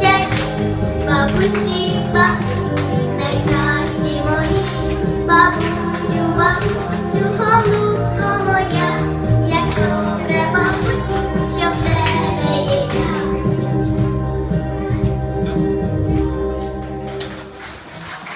сядь, бабусі,